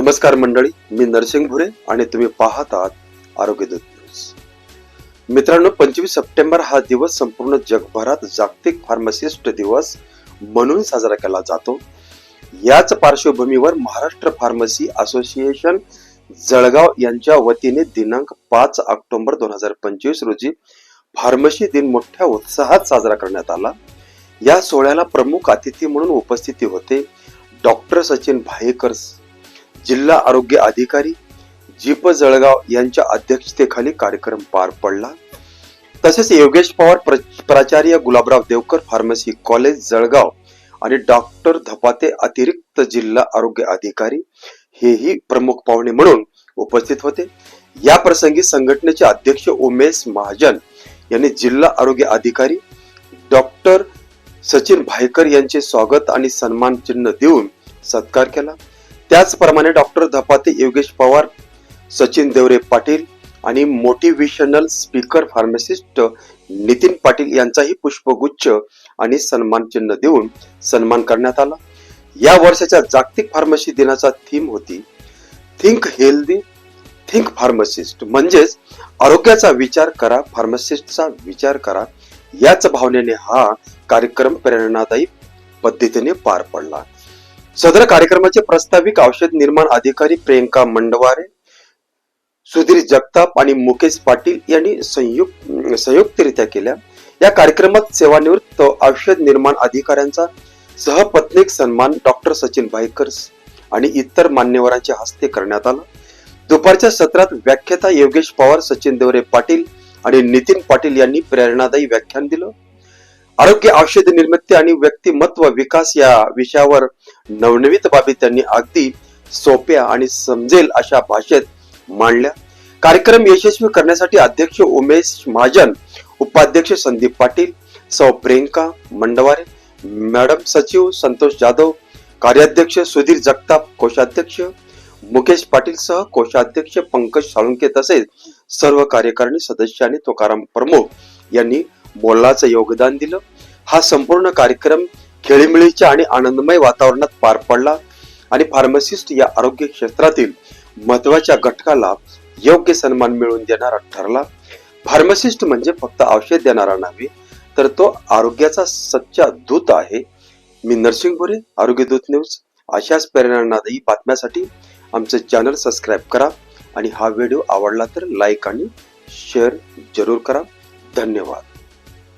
नमस्कार मंडळी मी नरसिंग भुरे आणि तुम्ही पाहत आहात आरोग्य दूत न्यूज. मित्रांनो पंचवीस सप्टेंबर हा दिवस संपूर्ण जगभरात जागतिक फार्मासिस्ट दिवस म्हणून साजरा केला जातो. याच पार्श्वभूमीवर महाराष्ट्र फार्मसी असोसिएशन जळगाव यांच्या वतीने दिनांक पाच ऑक्टोबर दोन हजार पंचवीस रोजी फार्मसी दिन मोठ्या उत्साहात साजरा करण्यात आला. या सोहळ्याला प्रमुख अतिथी म्हणून उपस्थिती होते डॉक्टर सचिन भायेकर जिल्हा आरोग्य अधिकारी जीप जळगाव यांच्या अध्यक्षतेखाली कार्यक्रम पार पडला. तसेच योगेश पवार प्र- प्राचार्य गुलाबराव देवकर फार्मसी कॉलेज जळगाव आणि डॉक्टर धपाते अतिरिक्त जिल्हा आरोग्य अधिकारी हेही प्रमुख पाहुणे म्हणून उपस्थित होते. या प्रसंगी संघटनेचे अध्यक्ष उमेश महाजन यांनी जिल्हा आरोग्य अधिकारी डॉक्टर सचिन भायकर यांचे स्वागत आणि सन्मान चिन्ह देऊन सत्कार केला. त्याचप्रमाणे डॉक्टर धपाते योगेश पवार सचिन देवरे पाटील आणि motivational speaker pharmacist Nitin Patil यांचाही पुष्पगुच्छ आणि सन्मान चिन्ह देऊन सन्मान करण्यात आला. या वर्षाच्या जागतिक फार्मसी दिनाचा थीम होती थिंक हेल्दी थिंक फार्मसिस्ट म्हणजेच आरोग्याचा विचार करा फार्मसिस्टचा विचार करा. याच भावनेने हा कार्यक्रम प्रेरणादायी पद्धतीने पार पडला. सदर कार्यक्रमाचे प्रस्ताविक औषध निर्माण अधिकारी प्रियंका मंडवारे सुधीर जगताप आणि मुकेश पाटील यांनी संयुक्त संयुक्तरित्या केल्या. या कार्यक्रमात सेवानिवृत्त औषध निर्माण अधिकाऱ्यांचा सहपत्नीक सन्मान डॉक्टर सचिन भाईकर आणि इतर मान्यवरांच्या हस्ते करण्यात आला. दुपारच्या सत्रात व्याख्याता योगेश पवार सचिन देवरे पाटील आणि नितीन पाटील यांनी प्रेरणादायी व्याख्यान दिलं. आरोग्य औषध निर्मिती आणि व्यक्तिमत्व विकास या विषयावर नवनवीत बाबी त्यांनी अगदी सोप्या आणि समजेल अशा भाषेत मांडल्या. कार्यक्रम यशस्वी करण्यासाठी अध्यक्ष उमेश महाजन उपाध्यक्ष संदीप पाटील सौ प्रियंका मंडवारे मॅडम सचिव संतोष जाधव कार्याध्यक्ष सुधीर जगताप कोषाध्यक्ष मुकेश पाटील सह कोषाध्यक्ष पंकज साळुंके तसेच सर्व कार्यकारिणी सदस्य आणि तुकाराम प्रमुख यांनी मोलाचं योगदान दिलं. हा संपूर्ण कार्यक्रम खेळीमेळीच्या आणि आनंदमय वातावरणात पार पडला आणि फार्मसिस्ट या आरोग्य क्षेत्रातील महत्त्वाच्या घटकाला योग्य सन्मान मिळवून देणारा ठरला. फार्मसिस्ट म्हणजे फक्त औषध देणारा नव्हे तर तो आरोग्याचा सच्चा दूत आहे. मी नरसिंग बोरे आरोग्य दूत न्यूज. अशाच प्रेरणादायी बातम्यासाठी आमचं चॅनल सबस्क्राईब करा आणि हा व्हिडिओ आवडला तर लाईक आणि शेअर जरूर करा. धन्यवाद.